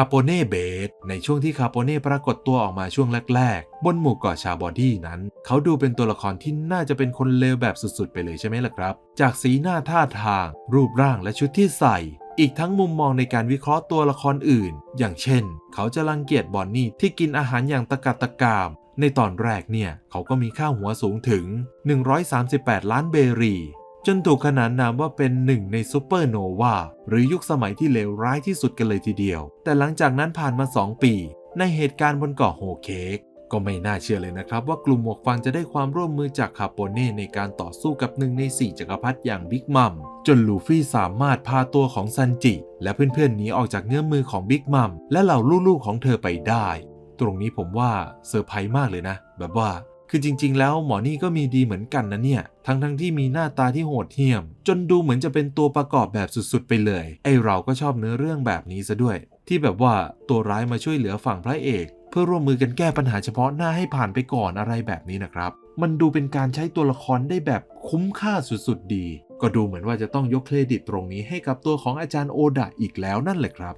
าโปเน่เบสในช่วงที่คาโปเน่ปรากฏตัวออกมาช่วงแรก ๆ บนหมู่เกาะชาบอดี้นั้น เขาดูเป็นตัวละครที่น่าจะเป็นคนเลวแบบสุดๆ ไปเลยใช่ไหมล่ะครับ จากสีหน้าท่าทาง รูปร่างและชุดที่ใส่อีกทั้งมุมมองในการวิเคราะห์ตัวละครอื่น อย่างเช่น เขาจะรังเกียจบอนนี่ที่กินอาหารอย่างตะกัดตะกาม ในตอนแรกเนี่ย เขาก็มีค่าหัวสูงถึง 138 ล้านเบรี จนถูกขนานนามว่าเป็นหนึ่งในซูเปอร์โนวาหรือยุคสมัยที่เลวร้ายที่สุดกันเลยทีเดียว แต่หลังจากนั้นผ่านมา 2 ปี ในเหตุการณ์บนเกาะโฮเคกก็ไม่น่าเชื่อเลยนะครับ ว่ากลุ่มหมวกฟางจะได้ความร่วมมือจากคาโปเน่ในการต่อสู้กับหนึ่งใน4จักรพรรดิอย่างบิ๊กมัมจนลูฟี่สามารถพาตัวของซันจิ และเพื่อนๆหนีออกจากเงื้อมมือของบิ๊กมัมและเหล่าลูกๆของเธอไปได้ ตรงนี้ผมว่าเซอร์ไพรส์มากเลยนะ แบบว่า คือจริง ๆ แล้วหมอนี่ก็มีดีเหมือนกันนะเนี่ย ทั้งๆทที่มีหน้าตาที่โหดเหี้ยม จนดูเหมือนจะเป็นตัวประกอบแบบสุดๆ ไปเลย ไอเราก็ชอบเนื้อเรื่องแบบนี้ซะด้วย ที่แบบว่าตัวร้ายมาช่วยเหลือฝั่งพระเอก เพื่อร่วมมือกันแก้ปัญหาเฉพาะหน้าให้ผ่านไปก่อนอะไรแบบนี้นะครับ มันดูเป็นการใช้ตัวละครได้แบบคุ้มค่าสุดๆ ดี ก็ดูเหมือนว่าจะต้องยกเครดิตตรงนี้ให้กับตัวของอาจารย์โอดะอีกแล้วนั่นแหละครับ